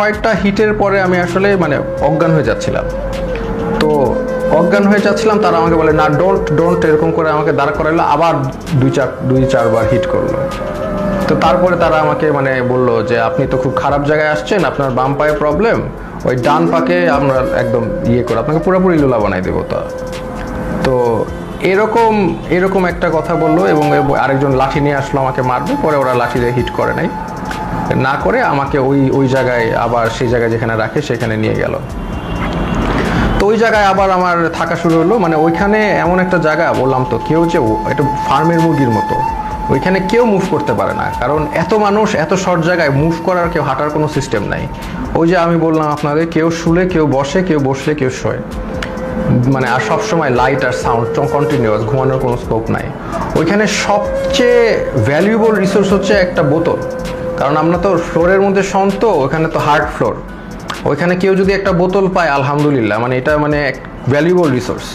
ছয়টা হিটের পরে আমি আসলে মানে অজ্ঞান হয়ে যাচ্ছিলাম। তো অজ্ঞান হয়ে যাচ্ছিলাম, তারা আমাকে বলে, না ডোন্ট ডোন্ট এরকম করে আমাকে দাঁড় করাইলো আবার দুই চার, দুই চারবার হিট করল। তো তারপরে তারা আমাকে মানে বলল যে, আপনি তো খুব খারাপ জায়গায় আসছেন, আপনার বাম পায়ে প্রবলেম ওই ডান পাকে আমরা একদম ইয়ে করে, আপনাকে পুরোপুরি লুলা বানাই দেবো তা। তো এরকম এরকম একটা কথা বলল এবং আরেকজন লাঠি নিয়ে আসলো আমাকে মারবে, পরে ওরা লাঠি দিয়ে হিট করে নাই। না করে আমাকে ওই ওই জায়গায় আবার সেই জায়গায় যেখানে রাখে সেখানে নিয়ে গেল। তো ওই জায়গায় আবার আমার থাকা শুরু হলো। মানে ওইখানে এমন একটা জায়গা, বললাম তো কেউ যে একটা ফার্মের মুরগির মতো, ওইখানে কেউ মুভ করতে পারে না। কারণ এত মানুষ এত শর্ট জায়গায় মুভ করার কেউ হাঁটার কোনো সিস্টেম নাই। ওই যে আমি বললাম আপনাদের, কেউ শুলে, কেউ বসে, কেউ বসলে কেউ শোয়। মানে আর সব সময় লাইট আর সাউন্ড কন্টিনিউয়াস ঘুমানোর কোনো স্কোপ নাই। ওইখানে সবচেয়ে ভ্যালুয়েবল রিসোর্স হচ্ছে একটা বোতল। কারণ আমরা তো ফ্লোরের মধ্যে সন্ত ওখানে তো হার্ড ফ্লোর ওইখানে কেউ যদি একটা বোতল পায়, আলহামদুলিল্লাহ মানে এটা মানে এক ভ্যালুয়েবল রিসোর্স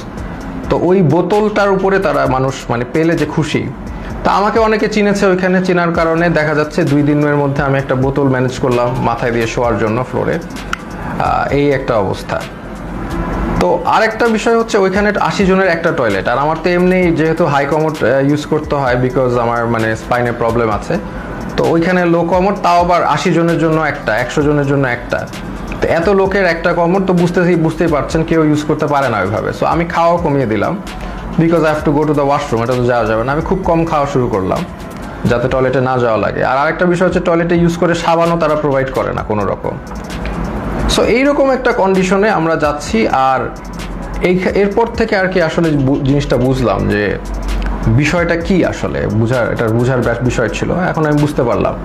তো ওই বোতলটার উপরে তারা মানুষ মানে পেলে যে খুশি। তা আমাকে অনেকে চিনেছে ওইখানে, চেনার কারণে দেখা যাচ্ছে দুই দিনের মধ্যে আমি একটা বোতল ম্যানেজ করলাম মাথায় দিয়ে শোয়ার জন্য ফ্লোরে এই একটা অবস্থা। তো আরেকটা বিষয় হচ্ছে ওইখানে আশি জনের একটা টয়লেট আর আমার তো এমনি যেহেতু হাই কমোড ইউজ করতে হয় বিকজ আমার মানে স্পাইনে প্রবলেম আছে। তো ওইখানে লো কমোড তাও আবার আশি জনের জন্য একটা, একশো জনের জন্য একটা। তো এত লোকের একটা কমোড তো বুঝতেই বুঝতেই পারছেন, কেউ ইউজ করতে পারে না ওইভাবে। সো আমি খাওয়া কমিয়ে দিলাম because I have to go to the washroom এটা তো যাওয়া যাবে না। আমি খুব কম খাওয়া শুরু করলাম, যাতে টয়লেটে না যাওয়া লাগে। আর আরেকটা বিষয় হচ্ছে টয়লেটে ইউজ করে সাবানও তারা প্রোভাইড করে না কোনো রকম। সো এইরকম একটা কন্ডিশনে আমরা যাচ্ছি, আর এই, এরপর থেকে আর কি আসলে জিনিসটা বুঝলাম যে বিষয়টা কি আসলে? বুঝার এটা বুঝার বিষয় ছিল। এখন আমি বুঝতে পারলাম।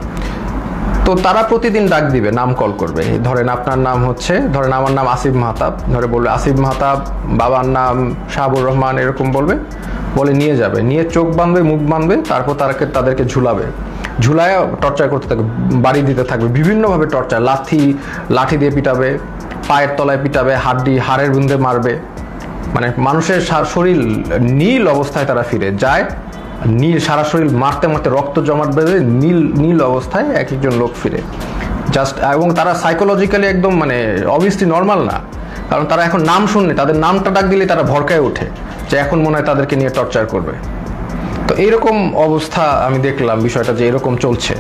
তো তারা প্রতিদিন ডাক দিবে, নাম কল করবে। ধরেন আপনার নাম হচ্ছে ধরেন আমার নাম আসিফ মাহতাব। ধরে বলবে, আসিফ মাহতাব, বাবার নাম শাহাবুর রহমান, এরকম বলবে। বলে নিয়ে যাবে। নিয়ে চোখ বাঁধবে, মুখ বাঁধবে, তারপর তারাকে তাদেরকে ঝুলাবে। ঝুলায় টর্চার করতে থাকবে, বাড়ি দিতে থাকবে। বিভিন্নভাবে টর্চার। লাথি লাঠি দিয়ে পিটাবে, পায়ের তলায় পিটাবে, হাড্ডি হাড়ের বুন্দে মারবে। মানে মানুষের শরীর নীল অবস্থায় তারা ফিরে যায়। নীল, সারা শরীর মারতে মারতে রক্ত জমাট বেঁধে নীল নীল অবস্থায় এক একজন লোক ফিরে। জাস্ট এবং তারা সাইকোলজিক্যালি একদম মানে অবভিয়াসলি নর্মাল না। কারণ তারা এখন নাম শুনলে, তাদের নামটা ডাক দিলে তারা ভরকায় ওঠে যে এখন মনে হয় তাদেরকে নিয়ে টর্চার করবে। তো এইরকম অবস্থা আমি দেখলাম বিষয়টা যে এরকম চলছে।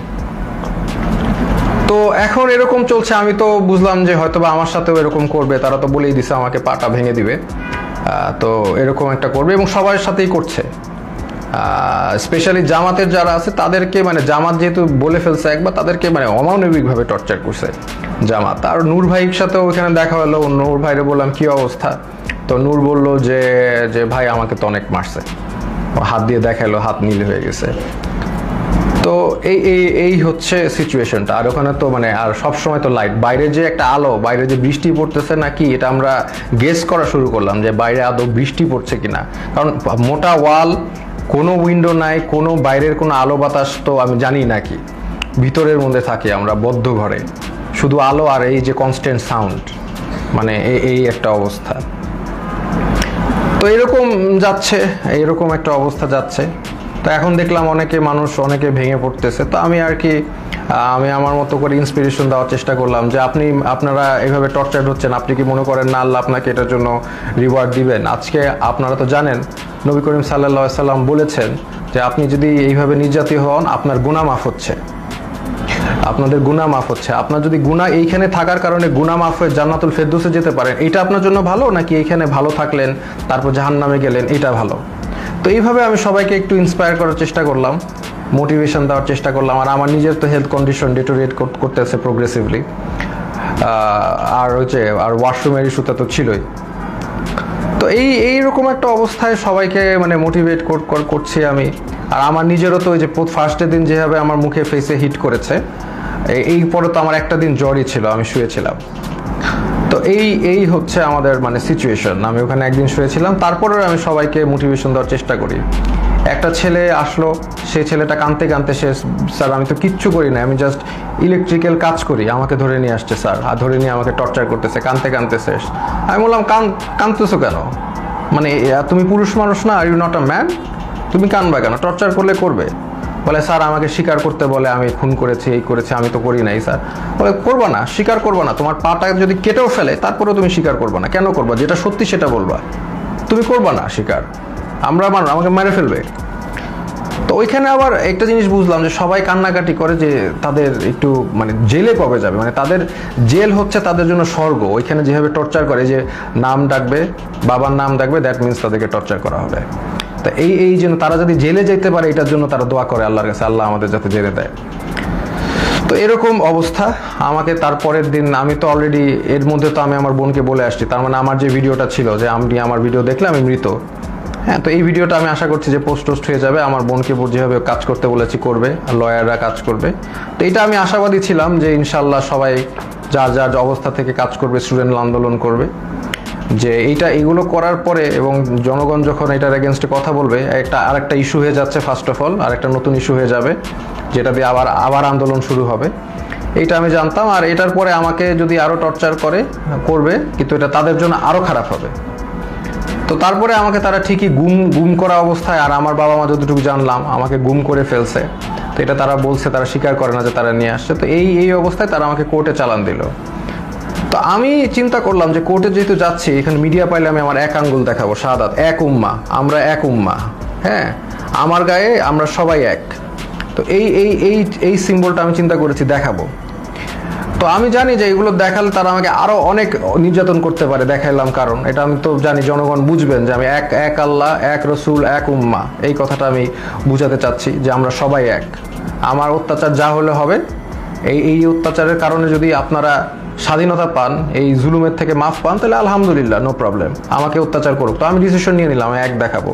তো এখন এরকম চলছে, আমি তো বুঝলাম যে হয়তো বা আমার সাথেও এরকম করবে, তারা তো বলেই দিছে আমাকে পাটা ভেঙে দিবে। তো এরকম একটা করবে এবং সবার সাথেই করছে। স্পেশালি জামাতের যারা আছে, তাদেরকে মানে জামাত যেহেতু বলে ফেলছে একবার, তাদেরকে মানে অমানবিকভাবে টর্চার করছে জামাত। আর নূর ভাইয়ের সাথেও ওখানে দেখা হলো, নূর ভাইরে বললাম, কি অবস্থা? তো নূর বলল যে যে ভাই আমাকে তো অনেক মারছে। হাত দিয়ে দেখাল, হাত নীল হয়ে গেছে। তো এই এই এই হচ্ছে সিচুয়েশনটা আর ওখানে তো মানে আর সব সময় তো লাইট বাইরে যে একটা আলো, বাইরে যে বৃষ্টি পড়তেছে নাকি, এটা আমরা গেস করা শুরু করলাম যে বাইরে আদৌ বৃষ্টি পড়ছে কিনা। কারণ মোটা ওয়াল কোনো উইন্ডো নাই, কোনো বাইরের কোনো আলো বাতাস তো আমি জানি না কি। ভিতরের মধ্যে থাকি আমরা, বদ্ধ ঘরে। শুধু আলো আর এই যে কনস্ট্যান্ট সাউন্ড মানে এই- একটা অবস্থা। তো এরকম যাচ্ছে, এরকম একটা অবস্থা যাচ্ছে। তো এখন দেখলাম অনেকে মানুষ, অনেকে ভেঙে পড়তেছে। তো আমি আর কি আমি আমার মতো করে ইন্সপিরেশন দেওয়ার চেষ্টা করলাম যে আপনি, আপনারা এভাবে টর্চার হচ্ছেন, আপনি কি মনে করেন না আল্লাহ আপনাকে এটার জন্য রিওয়ার্ড দিবেন? আজকে আপনারা তো জানেন, নবী করিম সাল্লাহ সাল্লাম বলেছেন যে আপনি যদি এইভাবে নির্যাতিত হন, আপনার গুণা মাফ হচ্ছে। আপনাদের গুণা মাফ হচ্ছে। আপনার যদি গুণা এইখানে থাকার কারণে গুণা মাফ হয়ে জান্নাতুল ফেরদুসে যেতে পারেন, এটা আপনার জন্য ভালো? নাকি এইখানে ভালো থাকলেন, তারপর জাহান্নামে গেলেন, এটা ভালো? তো এইভাবে আমি সবাইকে একটু ইন্সপায়ার করার চেষ্টা করলাম মোটিভেশন দেওয়ার চেষ্টা করলাম, আর আমার নিজের তো হেলথ কন্ডিশন ডিটোরিয়েট করতেছে প্রোগ্রেসিভলি আর হচ্ছে আর ওয়াশরুমের ইস্যুটা তো ছিলই। তো এই, এইরকম একটা অবস্থায় সবাইকে মানে মোটিভেট করছি আমি। আর আমার নিজেরও তো ওই যে ফার্স্টের দিন যেভাবে আমার মুখে ফেসে হিট করেছে এই- পরে তো আমার একটা দিন জ্বরই ছিল, আমি শুয়েছিলাম। তো এই এই হচ্ছে আমাদের মানে সিচুয়েশন আমি ওখানে একদিন শুয়েছিলাম, তারপরেও আমি সবাইকে মোটিভেশন দেওয়ার চেষ্টা করি। একটা ছেলে আসলো সেই ছেলেটা কানতে কানতে সে, স্যার, আমি তো কিচ্ছু করি না, আমি জাস্ট ইলেকট্রিক্যাল কাজ করি, আমাকে ধরে নিয়ে আসছে, স্যার, আর ধরে নিয়ে আমাকে টর্চার করতেছে, কানতে কানতে শেষ আমি বললাম, কান কানতেছো কেন? মানে তুমি পুরুষ মানুষ না are you not a man তুমি কানবা কেন? টর্চার করলে করবে। বলে, স্যার, আমাকে স্বীকার করতে বলে আমি খুন করেছি, এই করেছি, আমি তো করি নাই, স্যার। বলে, করবা না, স্বীকার করবা না। তোমার পাটা যদি কেটেও ফেলে, তারপরেও তুমি স্বীকার করবা না। কেন করবা? যেটা সত্যি সেটা বলবা। তুমি করবা না স্বীকার। আমরা মানো আমাকে মেরে ফেলবে। তো ওইখানে আবার একটা জিনিস বুঝলাম যে, সবাই কান্নাকাটি করে যে, তাদের একটু মানে জেলে কবে যাবে? মানে তাদের জেল হচ্ছে তাদের জন্য স্বর্গ। ওইখানে যেভাবে টর্চার করে, যে, নাম ডাকবে, বাবার নাম ডাকবে দ্যাট মিনস তাদেরকে টর্চার করা হবে। তা এই এই জন্য তারা যদি জেলে যেতে পারে, এটার জন্য তারা দোয়া করে আল্লাহর কাছে, আল্লাহ আমাদের যাতে জেলে দেয়। তো এরকম অবস্থা। আমাকে তারপরের দিন, আমি তো অলরেডি এর মধ্যে তো আমি আমার বোনকে বলে আসছি। তার মানে আমার যে ভিডিওটা ছিল, যে আমি আমার ভিডিও দেখলে আমি মৃত। হ্যাঁ তো এই ভিডিওটা আমি আশা করছি যে পোস্ট টোস্ট হয়ে যাবে। আমার বোনকে যেভাবে কাজ করতে বলেছি, করবে। লয়াররা কাজ করবে। তো এটা আমি আশাবাদী ছিলাম যে ইনশাল্লাহ সবাই যার যার অবস্থা থেকে কাজ করবে, স্টুডেন্ট আন্দোলন করবে। যে এইটা এগুলো করার পরে এবং জনগণ যখন এটার এগেনস্টে কথা বলবে, একটা আরেকটা ইস্যু হয়ে যাচ্ছে ফার্স্ট অফ অল আরেকটা নতুন ইস্যু হয়ে যাবে, যেটা দিয়ে আবার আবার আন্দোলন শুরু হবে। এইটা আমি জানতাম আর এটার পরে আমাকে যদি আরও টর্চার করে, করবে, কিন্তু এটা তাদের জন্য আরও খারাপ হবে। তো তারপরে আমাকে তারা ঠিকই গুম গুম করা অবস্থায়, আর আমার বাবা মা যতটুকু জানলাম, আমাকে গুম করে ফেলছে। তো এটা তারা বলছে, তারা স্বীকার করে না যে তারা নিয়ে আসছে। তো এই এই অবস্থায় তারা আমাকে কোর্টে চালান দিল। তো আমি চিন্তা করলাম যে কোর্টে যেহেতু যাচ্ছি, এখানে মিডিয়া পাইলে আমি আমার এক আঙ্গুল দেখাবো, সাদাত। এক উম্মা, আমরা এক উম্মা হ্যাঁ? আমার গায়ে আমরা সবাই এক। তো এই এই এই এই সিম্বলটা আমি চিন্তা করেছি, দেখাবো। তো আমি জানি যে এগুলো দেখালে তারা আমাকে আরও অনেক নির্যাতন করতে পারে, দেখাইলাম কারণ। এটা আমি তো জানি, জনগণ বুঝবেন যে আমি এক এক আল্লাহ, এক রসুল, এক উম্মা। এই কথাটা আমি বুঝাতে চাচ্ছি যে আমরা সবাই এক। আমার অত্যাচার যা হলে হবে, এই এই অত্যাচারের কারণে যদি আপনারা স্বাধীনতা পান, এই জুলুমের থেকে মাফ পান, তাহলে আলহামদুলিল্লাহ নো প্রবলেম আমাকে অত্যাচার করুক। তো আমি ডিসিশন নিয়ে নিলাম এক দেখাবো।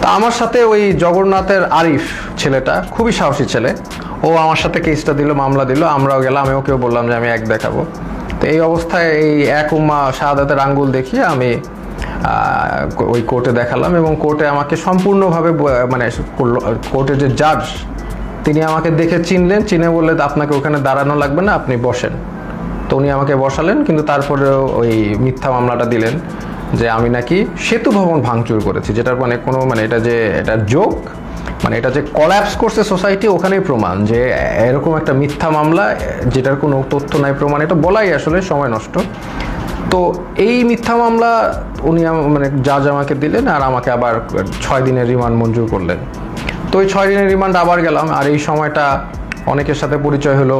তা আমার সাথে ওই জগন্নাথের আরিফ ছেলেটা, খুবই সাহসী ছেলে। ও আমার সাথে কেসটা দিল, মামলা দিল, আমরাও গেলাম, আমি ওকেও বললাম যে আমি এক দেখাবো। তো এই অবস্থায় এই এক উম্মা শাহাদাতের আঙ্গুল দেখিয়ে আমি ওই কোর্টে দেখালাম এবং কোর্টে আমাকে সম্পূর্ণভাবে মানে কোর্টের যে জাজ তিনি আমাকে দেখে চিনলেন, চিনে বললে আপনাকে ওখানে দাঁড়ানো লাগবে না, আপনি বসেন। তো উনি আমাকে বসালেন, কিন্তু তারপরে ওই মিথ্যা মামলাটা দিলেন যে আমি নাকি সেতু ভবন ভাঙচুর করেছি, যেটার মানে কোনো মানে এটা যে এটা যোগ মানে এটা যে কলাপস করছে সোসাইটি ওখানেই প্রমাণ যে এরকম একটা মিথ্যা মামলা, যেটার কোনো তথ্য নাই, প্রমাণ এটা বলাই আসলে সময় নষ্ট। তো এই মিথ্যা মামলা উনি মানে জাজ আমাকে দিলেন আর আমাকে আবার ছয় দিনের রিমান্ড মঞ্জুর করলেন। তো ওই ছয় দিনের রিমান্ড আবার গেলাম, আর এই সময়টা অনেকের সাথে পরিচয় হলো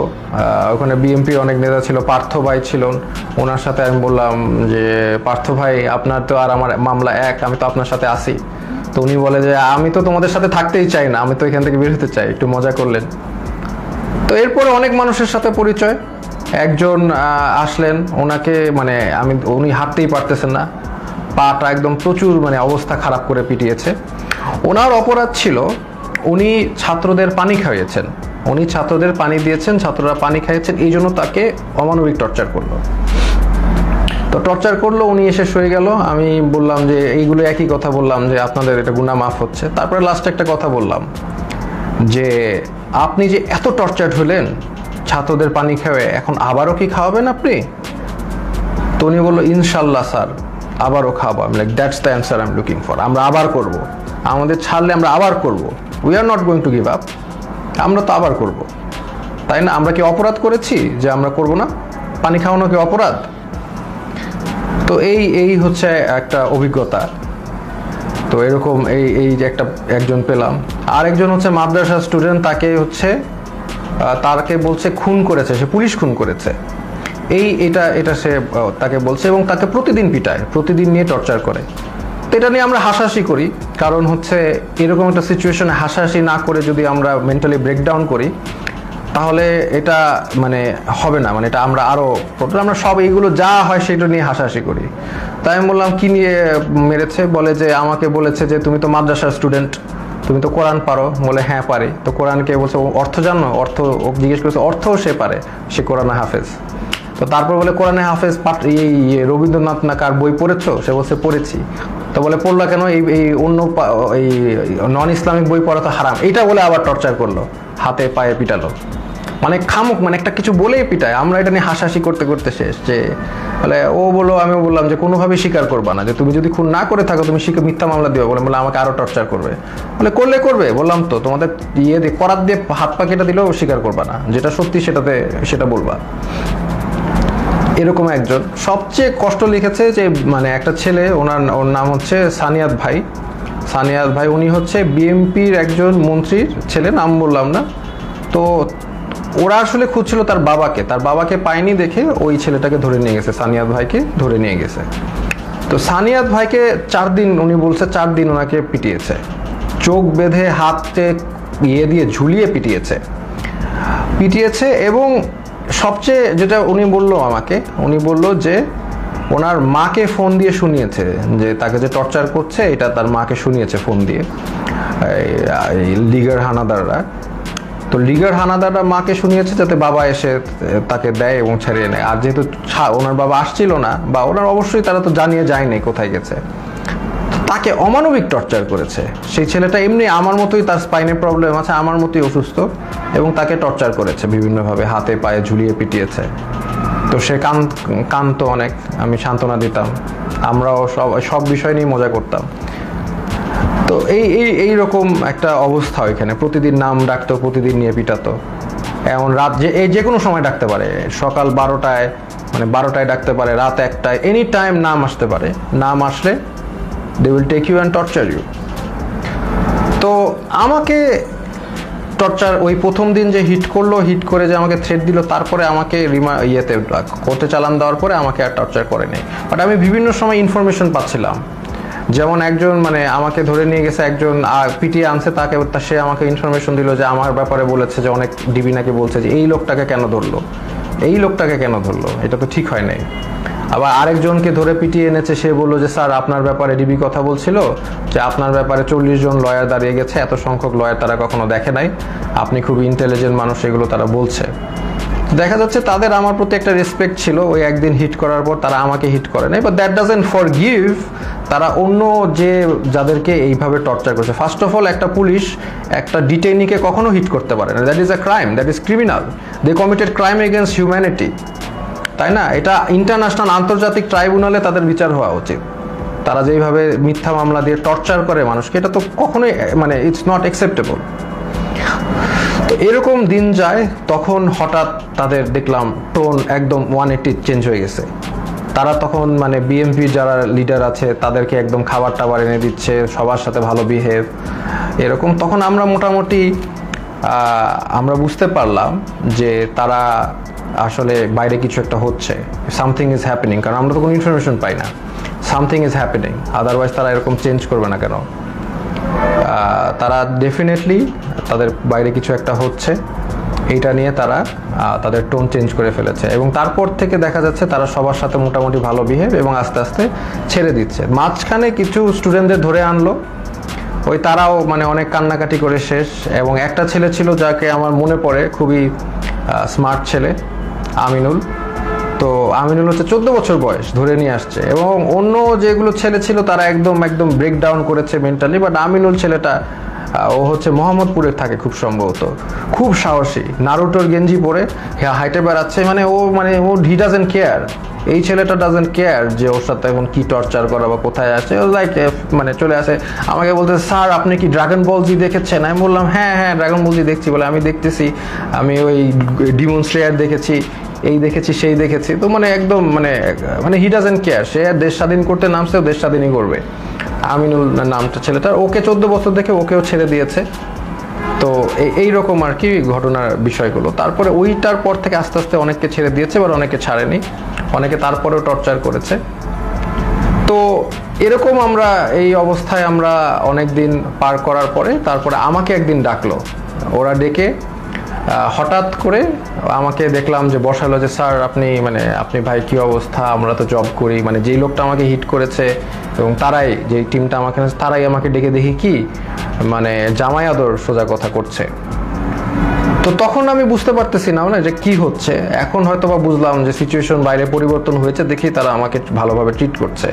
ওখানে বিএমপি অনেক নেতা ছিল, পার্থ ভাই ছিলেন। ওনার সাথে আমি বললাম যে, পার্থ ভাই, আপনার তো আর আমার মামলা এক, আমি তো আপনার সাথে আসি তো উনি বলে যে, আমি তো তোমাদের সাথে থাকতেই চাই না, আমি তো এখান থেকে বের হতে চাই, একটু মজা করলেন। তো এরপরে অনেক মানুষের সাথে পরিচয়। একজন আসলেন, ওনাকে মানে আমি, উনি হাঁটতেই পারতেছেন না। পাটা একদম প্রচুর মানে অবস্থা খারাপ করে পিটিয়েছে। ওনার অপরাধ ছিল, উনি ছাত্রদের পানি খাইয়েছেন। উনি ছাত্রদের পানি দিয়েছেন, ছাত্ররা পানি খাইয়েছেন, এই জন্য তাকে অমানবিক টর্চার করল। তো টর্চার করল, উনি এসে শুয়ে গেল। আমি বললাম যে, এইগুলো একই কথা বললাম যে, আপনাদের এটা গুণা মাফ হচ্ছে। তারপরে লাস্টে একটা কথা বললাম যে, আপনি যে এত টর্চার হলেন, ছাত্রদের পানি খেয়ে এখন আবারও কি খাওয়াবেন আপনি? তো উনি বলল ইনশাল্লাহ স্যার, আবারও খাওয়াবো। আমি like that's the answer I am looking for আমরা আবার করব। আমাদের ছাড়লে আমরা আবার করব। We are not going to give up আমরা তো আবার করব। তাই না? আমরা কি অপরাধ করেছি যে আমরা করব না? পানি খাওয়ানো কি অপরাধ? তো এই এই হচ্ছে একটা অভিজ্ঞতা। তো এরকম এই এই যে একটা, একজন পেলাম। আরেকজন হচ্ছে মাদ্রাসা স্টুডেন্ট তাকে হচ্ছে তাকে বলছে খুন করেছে, সে পুলিশ খুন করেছে। এই, এটা এটা সে তাকে বলছে এবং তাকে প্রতিদিন পিটায়, প্রতিদিন নিয়ে টর্চার করে। এটা নিয়ে আমরা হাসাহাসি করি। কারণ হচ্ছে এরকম একটা সিচুয়েশনে হাসাহাসি না করে যদি আমরা মেন্টালি ব্রেকডাউন করি, তাহলে এটা মানে হবে না। মানে এটা আমরা আরও আমরা সব এইগুলো যা হয় সেটা নিয়ে হাসাহাসি করি। তাই আমি বললাম, কি নিয়ে মেরেছে? বলে যে, আমাকে বলেছে যে, তুমি তো মাদ্রাসার স্টুডেন্ট তুমি তো কোরআন পারো। বলে হ্যাঁ পারি। তো কোরআনকে বলছে, "ও অর্থ জানো? অর্থ, ও জিজ্ঞেস করেছে, অর্থও সে পারে, সে কোরআনে হাফেজ। তো তারপর বলে, কোরআনে হাফেজ, পাঠ এই, রবীন্দ্রনাথ না কার বই পড়েছো? সে বলছে, পড়েছি। তো বলে পড়লা কেন? এই এই অন্য এই নন ইসলামিক বই পড়া তো হারাম। এটা বলে আবার টর্চার করল, হাতে পায়ে পিটালো। মানে খামুক মানে একটা কিছু বলেই পিটায়। আমরা এটা নিয়ে হাসাহাসি করতে করতে শেষ যে, বলে ও বলল, আমিও বললাম যে কোনোভাবেই স্বীকার করবা না। যে তুমি যদি খুন না করে থাকো, তুমি মিথ্যা মামলা দিবে। বলে বলে আমাকে আরও টর্চার করবে। বলে, করলে করবে, বললাম তো। তোমাদের ইয়ে দিয়ে করার দিয়ে হাত পা কেটে দিলেও স্বীকার করবা না। যেটা সত্যি সেটাতে, সেটা বলবা। এরকম একজন। সবচেয়ে কষ্ট লিখেছে যে মানে একটা ছেলে, ওনার, ওর নাম হচ্ছে সানিয়াত ভাই। সানিয়াত ভাই, উনি হচ্ছে বিএমপির একজন মন্ত্রীর ছেলে, নাম বললাম না। তো ওরা আসলে খুঁজছিল তার বাবাকে। তার বাবাকে পায়নি দেখে ওই ছেলেটাকে ধরে নিয়ে গেছে, সানিয়াত ভাইকে ধরে নিয়ে গেছে। তো সানিয়াত ভাইকে চার দিন, উনি বলছে চার দিন ওনাকে পিটিয়েছে। চোখ বেঁধে হাতে ইয়ে দিয়ে ঝুলিয়ে পিটিয়েছে। পিটিয়েছে এবং সবচেয়ে যেটা উনি বলল আমাকে, উনি বলল যে ওনার মাকে ফোন দিয়ে শুনিয়েছে, যে তাকে যে টর্চার করছে, এটা তার মাকে শুনিয়েছে ফোন দিয়ে। লিগার হানাদাররা। তো লিগার হানাদাররা মাকে শুনিয়েছে যাতে বাবা এসে তাকে দেয় এবং ছেড়ে নেয়। আর যেহেতু ওনার বাবা আসছিল না, বা ওনার অবশ্যই তারা তো জানিয়ে যায়নি কোথায় গেছে। তাকে অমানবিক টর্চার করেছে। সেই ছেলেটা এমনি আমার মতোই তার স্পাইনের প্রবলেম আছে, আমার মতোই অসুস্থ এবং তাকে টর্চার করেছে বিভিন্নভাবে, হাতে পায়ে ঝুলিয়ে পিটিয়েছে। তো সে কান কানতো অনেক, আমি সান্ত্বনা দিতাম। আমরাও সব সব বিষয় নিয়ে মজা করতাম। তো এই এই এই রকম একটা অবস্থা ওইখানে। প্রতিদিন নাম ডাকতো, প্রতিদিন নিয়ে পিটাতো। এমন রাত যে এই যে কোনো সময় ডাকতে পারে। সকাল বারোটায় মানে বারোটায় ডাকতে পারে, রাত একটায় এনি টাইম নাম আসতে পারে। নাম আসলে they will take you and torture you তো আমাকে টর্চার ওই প্রথম দিন যে হিট করল হিট করে যে আমাকে থ্রেড দিল, তারপরে আমাকে রিমা, ইয়েতে কোর্টে চালান দেওয়ার পরে আমাকে আর টর্চার করেনি। বাট আমি বিভিন্ন সময় ইনফরমেশন পাচ্ছিলাম। যেমন একজন মানে আমাকে ধরে নিয়ে গেছে, একজন পিটিয়ে আনছে তাকে সে আমাকে ইনফরমেশন দিল যে আমার ব্যাপারে বলেছে যে অনেক ডিবি নাকি বলছে যে এই লোকটাকে কেন ধরলো। এই লোকটাকে কেন ধরলো? এটা তো ঠিক হয় নাই। আবার আরেকজনকে ধরে পিটিয়ে এনেছে, সে বলল যে, স্যার, আপনার ব্যাপারে ডিবি কথা বলছিল যে, আপনার ব্যাপারে চল্লিশ জন লয়ার দাঁড়িয়ে গেছে। এত সংখ্যক লয়ার তারা কখনো দেখে নাই। আপনি খুব ইন্টেলিজেন্ট মানুষ, এগুলো তারা বলছে। দেখা যাচ্ছে তাদের আমার প্রতি একটা রেসপেক্ট ছিল, ওই একদিন হিট করার পর তারা আমাকে হিট করে নাই but that doesn't forgive তারা অন্য যে যাদেরকে এইভাবে টর্চার করছে। ফার্স্ট অফ অল একটা পুলিশ একটা ডিটেইনিকে কখনো হিট করতে পারে না। That is a crime that is criminal they committed crime against humanity তাই না? এটা ইন্টারন্যাশনাল আন্তর্জাতিক ট্রাইব্যুনালে তাদের বিচার হওয়া উচিত। তারা যেইভাবে মিথ্যা মামলা দিয়ে টর্চার করে মানুষকে, এটা তো কখনোই মানে ইটস নট অ্যাকসেপ্টেবল এরকম দিন যায়, তখন হঠাৎ তাদের দেখলাম টোন একদম ওয়ান এইটি চেঞ্জ হয়ে গেছে। তারা তখন মানে বিএমপি যারা লিডার আছে, তাদেরকে একদম খাবার টাবার এনে দিচ্ছে, সবার সাথে ভালো বিহেভ এরকম তখন আমরা মোটামুটি আমরা বুঝতে পারলাম যে তারা আসলে বাইরে কিছু একটা হচ্ছে। সামথিং ইজ হ্যাপেনিং কারণ আমরা তো কোনো ইনফরমেশন পাই না। সামথিং ইজ হ্যাপেনিং আদারওয়াইজ তারা এরকম চেঞ্জ করবে না কেন? তারা ডেফিনেটলি তাদের বাইরে কিছু একটা হচ্ছে। এইটা নিয়ে তারা তাদের টোন চেঞ্জ করে ফেলেছে। এবং তারপর থেকে দেখা যাচ্ছে তারা সবার সাথে মোটামুটি ভালো বিহেভ এবং আস্তে আস্তে ছেড়ে দিচ্ছে। মাঝখানে কিছু স্টুডেন্টদের ধরে আনলো। ওই তারাও মানে অনেক কান্নাকাটি করে শেষ। এবং একটা ছেলে ছিল যাকে আমার মনে পড়ে খুবই স্মার্ট ছেলে, আমিনুল। তো আমিনুল হচ্ছে চোদ্দ বছর বয়স ধরে নিয়ে আসছে। এবং অন্য যেগুলো ছেলে ছিল, তারা একদম একদম ব্রেক ডাউন করেছে মেন্টালি বাট আমিনুল ছেলেটা ও হচ্ছে মোহাম্মদপুরে থাকে খুব সম্ভবত। খুব সাহসী। নারুটোর গেঞ্জি পরে হ্যাঁ হাইটে বেড়াচ্ছে। মানে ও মানে ও হি ডাজেন্ট কেয়ার এই ছেলেটা ডাজেন্ট কেয়ার যে ওর সাথে এখন কি টর্চার করা বা কোথায় আছে। ও লাইক মানে চলে আসে। আমাকে বলতে স্যার, আপনি কি ড্রাগন বল জি দেখেছেন? আমি বললাম হ্যাঁ হ্যাঁ ড্রাগন বল জি দেখছি। বলে, আমি দেখতেছি। আমি ওই ডিমন স্লেয়ার দেখেছি। এই দেখেছি, সেই দেখেছি। তো মানে একদম মানে মানে হি ডাজেন্ট কেয়ার সে দেশ স্বাধীন করতে নামছে দেশ স্বাধীনই করবে। আমিনুল নামটা ছেলেটার, ওকে চোদ্দ বছর দেখে ওকেও ছেড়ে দিয়েছে। তো এই- রকম আর কি ঘটনার বিষয়গুলো। তারপরে ওইটার পর থেকে আস্তে আস্তে অনেককে ছেড়ে দিয়েছে, এবার অনেকে ছাড়েনি। অনেকে তারপরেও টর্চার করেছে। তো এরকম আমরা, এই অবস্থায় আমরা অনেক দিন পার করার পরে, তারপরে আমাকে একদিন ডাকলো। ওরা ডেকে হঠাৎ করে আমাকে দেখলাম যে বসালো যে, স্যার, আপনি মানে আপনি ভাই, কি অবস্থা? আমরা তো জব করি। মানে যেই লোকটা আমাকে হিট করেছে এবং তারাই, যেই টিমটা আমাকে তারাই আমাকে ডেকে দেখি কি মানে জামাই আদর সোজা কথা করছে। তো তখন আমি বুঝতে পারতেছি না না যে কি হচ্ছে। এখন হয়তো বা বুঝলাম যে সিচুয়েশন বাইরে পরিবর্তন হয়েছে দেখি তারা আমাকে ভালোভাবে ট্রিট করছে।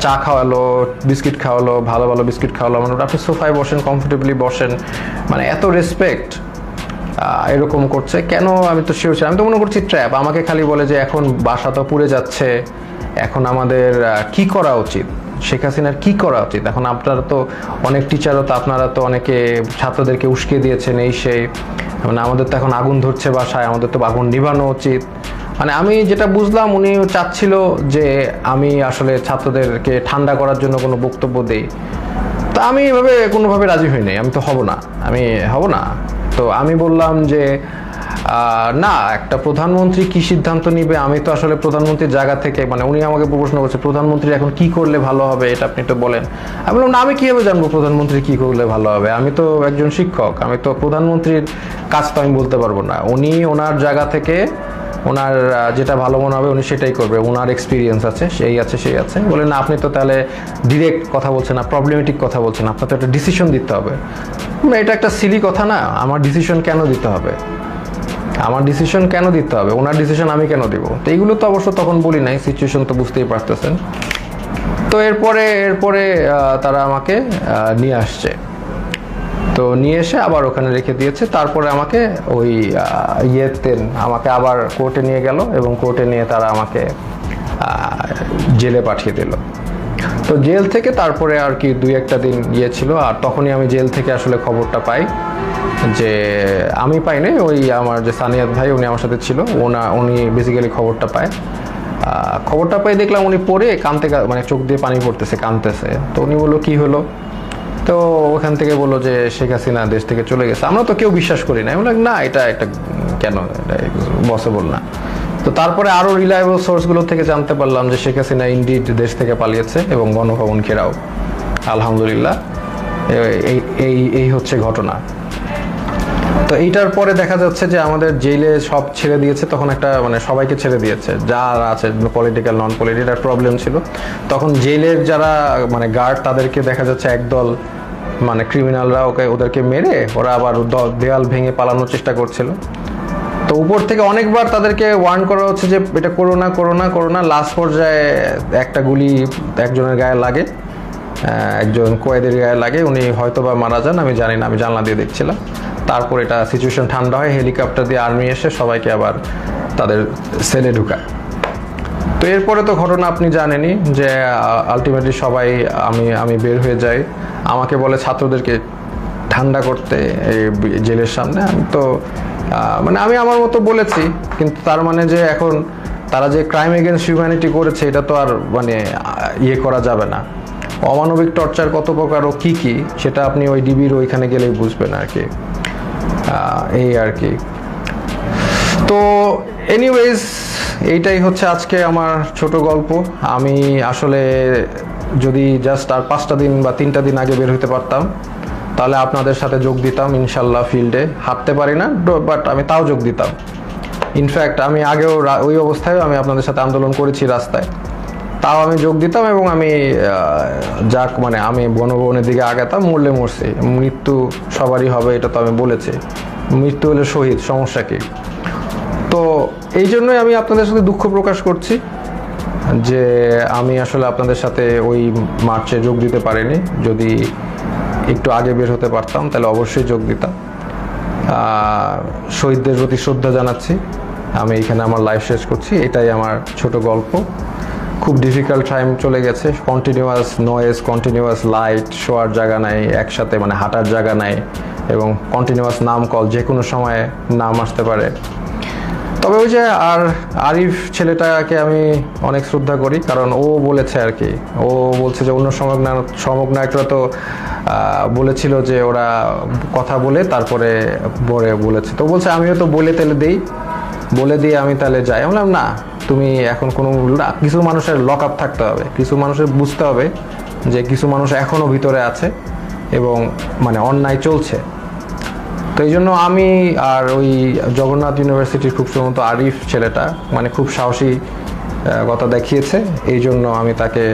চা খাওয়ালো, বিস্কিট খাওয়ালো, ভালো ভালো বিস্কিট খাওয়ালো। মানে আপনি সোফায় বসেন কমফোর্টেবলি বসেন। মানে এত রেসপেক্ট এরকম করছে। কেন? আমি তো শিওর আমি তো মনে করছি ট্র্যাপ আমাকে খালি বলে যে, এখন বাসা তো পুড়ে যাচ্ছে। এখন আমাদের কি করা উচিত? শেখ হাসিনার কি করা উচিত? এখন আপনারা তো অনেক টিচারও তো আপনারা তো অনেকে ছাত্রদেরকে উস্কে দিয়েছেন এই সেই। মানে আমাদের তো এখন আগুন ধরছে বাসায়। আমাদের তো আগুন নিভানো উচিত। মানে আমি যেটা বুঝলাম, উনি চাচ্ছিল যে আমি আসলে ছাত্রদেরকে ঠান্ডা করার জন্য কোনো বক্তব্য দেই। তা আমি এভাবে কোনোভাবে রাজি হই নাই। আমি তো হব না। আমি হব না। তো আমি বললাম যে না, একটা প্রধানমন্ত্রী কি সিদ্ধান্ত নিবে? আমি তো আসলে প্রধানমন্ত্রীর জায়গা থেকে মানে উনি আমাকে প্রশ্ন করছে, প্রধানমন্ত্রী এখন কি করলে ভালো হবে? এটা আপনি তো বলেন। আমি বললাম, না, আমি কীভাবে জানব প্রধানমন্ত্রী কি করলে ভালো হবে? আমি তো একজন শিক্ষক, আমি তো প্রধানমন্ত্রীর কাজ তো আমি বলতে পারব না। উনি ওনার জায়গা থেকে, ওনার যেটা ভালো মনে হবে, উনি সেটাই করবে। ওনার এক্সপিরিয়েন্স আছে, সেই আছে সেই আছে। বলে না আপনি তো তাহলে ডিরেক্ট কথা বলছেন না প্রবলেমেটিক কথা বলছেন, আপনার তো একটা ডিসিশন দিতে হবে। এটা একটা সিলি কথা না। আমার ডিসিশন কেন দিতে হবে? আমার ডিসিশন কেন দিতে হবে? ওনার ডিসিশন আমি কেন দিব? তো এইগুলো তো অবশ্য তখন বলি নাই সিচুয়েশন তো বুঝতেই পারতেছেন। তো এরপরে এরপরে তারা আমাকে নিয়ে আসছে। তো নিয়ে এসে আবার ওখানে রেখে দিয়েছে। তারপরে আমাকে ওই ইয়েতে আমাকে আবার কোর্টে নিয়ে গেল এবং কোর্টে নিয়ে তারা আমাকে জেলে পাঠিয়ে দিল। তো জেল থেকে তারপরে আর কি দুই একটা দিন ইয়ে ছিল, আর তখনই আমি জেল থেকে আসলে খবরটা পাই যে আমি পাইনি, ওই আমার যে সানিয়াত ভাই উনি আমার সাথে ছিল, ওনা, উনি বেসিক্যালি খবরটা পায়। খবরটা পাই দেখলাম উনি পড়ে কানতে মানে চোখ দিয়ে পানি পড়তেছে, কানতেছে। তো উনি বলল, কি হলো? তো ওখান থেকে বলল যে, শেখ হাসিনা দেশ থেকে চলে গেছে। আমরা তো কেউ বিশ্বাস করি না। বললাম, না, এটা একটা কেন? বসেবল না। তো তারপরে আরও রিলায়েবল সোর্সগুলো থেকে জানতে পারলাম যে শেখ হাসিনা ইন্ডিড দেশ থেকে পালিয়েছে এবং গণভবন ঘেরাও আলহামদুলিল্লাহ, এই এই এই হচ্ছে ঘটনা। তো এইটার পরে দেখা যাচ্ছে যে আমাদের জেলে সব ছেড়ে দিয়েছে, তখন একটা মানে সবাইকে ছেড়ে দিয়েছে। যারা আছে পলিটিক্যাল নন পলিটিক্যাল প্রবলেম ছিল। তখন জেলের যারা মানে গার্ড তাদেরকে দেখা যাচ্ছে একদল মানে ক্রিমিনালরা ওকে, ওদেরকে মেরে ওরা আবার দেয়াল ভেঙে পালানোর চেষ্টা করছিল। তো উপর থেকে অনেকবার তাদেরকে ওয়ার্ন করা হচ্ছে যে এটা করো না করো না করো না। লাস্ট পর্যায়ে একটা গুলি একজনের গায়ে লাগে একজন কয়েদের গায়ে লাগে, উনি হয়তো বা মারা যান, আমি জানি না, আমি জানলা দিয়ে দেখছিলাম। তারপর এটা সিচুয়েশন ঠান্ডা হয়, হেলিকপ্টার দিয়ে আর্মি এসে সবাইকে আবার তাদের সেলে ঢুকায়। তো এরপরে তো ঘটনা আপনি জানেনই যে আলটিমেটলি সবাই আমি আমি বের হয়ে যাই। আমাকে বলে ছাত্রদেরকে ঠান্ডা করতে এই জেলের সামনে। আমি তো মানে আমি আমার মতো বলেছি, কিন্তু তার মানে যে এখন তারা যে ক্রাইম এগেনস্ট হিউম্যানিটি করেছে, এটা তো আর মানে ইয়ে করা যাবে না। অমানবিক টর্চার কত প্রকার ও কী কী, সেটা আপনি ওই ডিবির ওইখানে গেলেই বুঝবেন আর কি। এই আর কি। তো এনিওয়েজ এইটাই হচ্ছে আজকে আমার ছোট গল্প। আমি আসলে যদি জাস্ট আর পাঁচটা দিন বা তিনটা দিন আগে বের হতে পারতাম তাহলে আপনাদের সাথে যোগ দিতাম, ইনশাল্লাহ ফিল্ডে হাঁটতে পারি না বাট আমি তাও যোগ দিতাম। ইনফ্যাক্ট আমি আগেও ওই অবস্থায়ও আমি আপনাদের সাথে আন্দোলন করেছি রাস্তায়। তাও আমি যোগ দিতাম এবং আমি যাক মানে আমি বনভবনের দিকে আগাতাম, মরলে মরছি। মৃত্যু সবারই হবে, এটা তো আমি বলেছি। মৃত্যু হলে শহীদ, সমস্যা কি? তো এই জন্যই আমি আপনাদের সাথে দুঃখ প্রকাশ করছি যে আমি আসলে আপনাদের সাথে ওই মার্চে যোগ দিতে পারিনি। যদি একটু আগে বের হতে পারতাম তাহলে অবশ্যই যোগ দিতাম শহীদদের প্রতি শ্রদ্ধা জানাচ্ছি আমি এখানে আমার লাইফ শেষ করছি এটাই আমার ছোট গল্প খুব ডিফিকাল্ট টাইম চলে গেছে কন্টিনিউয়াস নয়েজ কন্টিনিউয়াস লাইট শোয়ার জায়গা নাই একসাথে মানে হাঁটার জায়গা নাই এবং কন্টিনিউয়াস নাম কল যে কোনো সময়ে নাম আসতে পারে তবে ওই যে আর আরিফ ছেলেটাকে আমি অনেক শ্রদ্ধা করি কারণ ও বলেছে আর কি ও বলছে যে অন্য সমক না সমক নায়করা তো বলেছিল যে ওরা কথা বলে তারপরে পরে বলেছে। তো বলছে, আমিও তো বলে তেলে দেই। বলে দিয়ে আমি তাহলে যাই। বললাম, না, তুমি এখন কোনো না কিছু মানুষের লক আপ থাকতে হবে। কিছু মানুষের বুঝতে হবে যে কিছু মানুষ এখনও ভিতরে আছে এবং মানে অন্যায় চলছে। তো এই জন্য আমি আর ওই জগন্নাথ ইউনিভার্সিটির খুব সম্ভবত আরিফ ছেলেটা মানে খুব সাহসী কথা দেখিয়েছে। এই জন্য আমি তাকে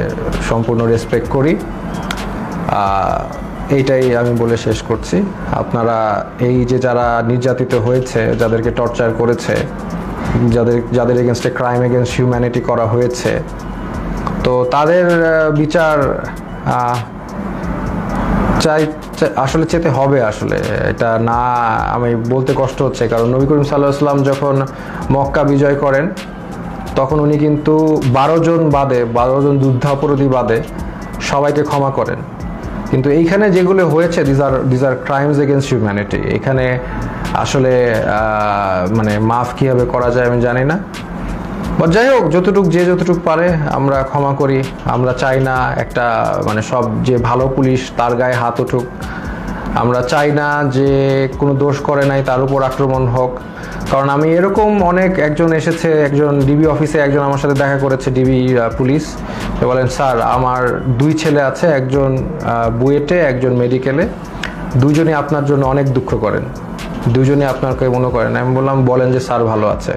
সম্পূর্ণ রেসপেক্ট করি। এইটাই আমি বলে শেষ করছি। আপনারা এই যে যারা নির্যাতিত হয়েছে, যাদেরকে টর্চার করেছে, যাদের যাদের এগেনস্টে ক্রাইম এগেনস্ট হিউম্যানিটি করা হয়েছে, তো তাদের বিচার চাই আসলে চেতে হবে আসলে। এটা না, আমি বলতে কষ্ট হচ্ছে, কারণ নবী করিম সাল্লাহ আসলাম যখন মক্কা বিজয় করেন, তখন উনি কিন্তু বারো জন বাদে, বারো জন যুদ্ধাপরাধী বাদে সবাইকে ক্ষমা করেন। কিন্তু এইখানে যেগুলো হয়েছে these are these are crimes against humanity এখানে আসলে মানে মাফ কীভাবে করা যায় আমি জানি না। বা যাই হোক, যতটুক যে যতটুক পারে আমরা ক্ষমা করি। আমরা চাই না একটা মানে সব যে ভালো পুলিশ তার গায়ে হাত উঠুক। আমরা চাই না যে কোনো দোষ করে নাই, তার উপর আক্রমণ হোক। কারণ আমি এরকম অনেক একজন এসেছে, একজন ডিবি অফিসে একজন আমার সাথে দেখা করেছে ডিবি পুলিশ। বলেন, স্যার, আমার দুই ছেলে আছে, একজন বুয়েটে, একজন মেডিকেলে। দুজনই আপনার জন্য অনেক দুঃখ করেন। দুজনই আপনাকে মনে করেন। আমি বললাম, বলেন যে স্যার ভালো আছে।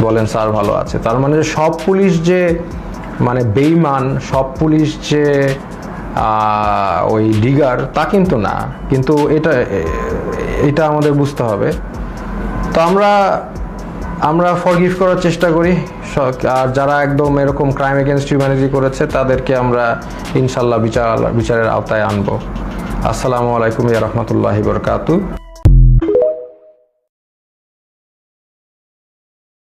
বলেন, স্যার ভালো আছে। তার মানে সব পুলিশ যে মানে বেইমান, সব পুলিশ যে ওই ডিগার, তা কিন্তু না। কিন্তু এটা এটা আমাদের বুঝতে হবে। তো আমরা আমরা ফরগিভ করার চেষ্টা করি। আর যারা একদম এরকম ক্রাইম এগেনস্ট হিউম্যানিটি করেছে, তাদেরকে আমরা ইনশাল্লাহ বিচার বিচারের আওতায় আনব। আসসালামু আলাইকুম, ইয়া রহমতুল্লাহি বরকাতু।